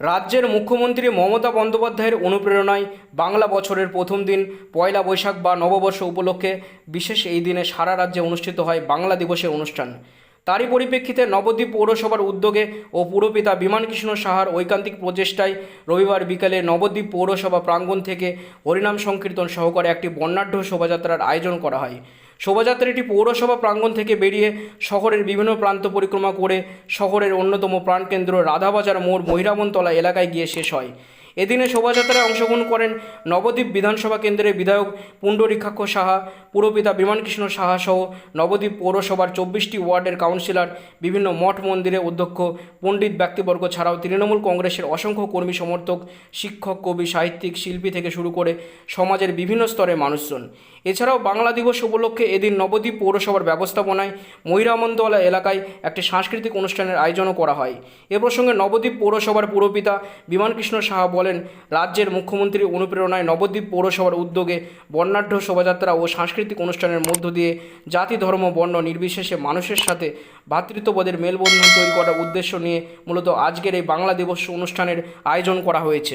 রাজ্যের মুখ্যমন্ত্রী মমতা বন্দ্যোপাধ্যায়ের অনুপ্রেরণায় বাংলা বছরের প্রথম দিন, পয়লা বৈশাখ বা নববর্ষ উপলক্ষে বিশেষ এই দিনে সারা রাজ্যে অনুষ্ঠিত হয় বাংলা দিবসের অনুষ্ঠান। তারই পরিপ্রেক্ষিতে নবদ্বীপ পৌরসভার উদ্যোগে ও পুরপিতা বিমানকৃষ্ণ সাহার ঐকান্তিক প্রচেষ্টায় রবিবার বিকালে নবদ্বীপ পৌরসভা প্রাঙ্গণ থেকে হরিনাম সংকীর্তন সহকারে একটি বর্ণাঢ্য শোভাযাত্রার আয়োজন করা হয়। শোভাযাত্রাটি পৌরসভা প্রাঙ্গণ থেকে বেরিয়ে শহরের বিভিন্ন প্রান্ত পরিক্রমা করে শহরের অন্যতম প্রাণকেন্দ্র রাধাবাজার মোড় মহিরাবনতলা এলাকায় গিয়ে শেষ হয়। এদিনে শোভাযাত্রায় অংশগ্রহণ করেন নবদ্বীপ বিধানসভা কেন্দ্রের বিধায়ক পুণ্ডরীক্ষাক্ষ সাহা, পুরপিতা বিমানকৃষ্ণ সাহা সহ নবদ্বীপ পৌরসভার চব্বিশটি ওয়ার্ডের কাউন্সিলর, বিভিন্ন মঠ মন্দিরের অধ্যক্ষ, পণ্ডিত ব্যক্তিবর্গ ছাড়াও তৃণমূল কংগ্রেসের অসংখ্য কর্মী সমর্থক, শিক্ষক, কবি, সাহিত্যিক, শিল্পী থেকে শুরু করে সমাজের বিভিন্ন স্তরের মানুষজন। এছাড়াও বাংলা দিবস উপলক্ষে এদিন নবদ্বীপ পৌরসভার ব্যবস্থাপনায় মহিরামন্দওয়ালা এলাকায় একটি সাংস্কৃতিক অনুষ্ঠানের আয়োজনও করা হয়। এ প্রসঙ্গে নবদ্বীপ পৌরসভার পুরপিতা বিমানকৃষ্ণ সাহা বলেন, রাজ্যের মুখ্যমন্ত্রী অনুপ্রেরণায় নবদ্বীপ পৌরসভার উদ্যোগে বর্ণাঢ্য শোভাযাত্রা ও সাংস্কৃতিক অনুষ্ঠানের মধ্য দিয়ে জাতি, ধর্ম, বর্ণ নির্বিশেষে মানুষের সাথে ভ্রাতৃত্ববোধের মেলবন্ধন তৈরি করার উদ্দেশ্য নিয়ে মূলত আজকের এই বাংলা দিবস অনুষ্ঠানের আয়োজন করা হয়েছে।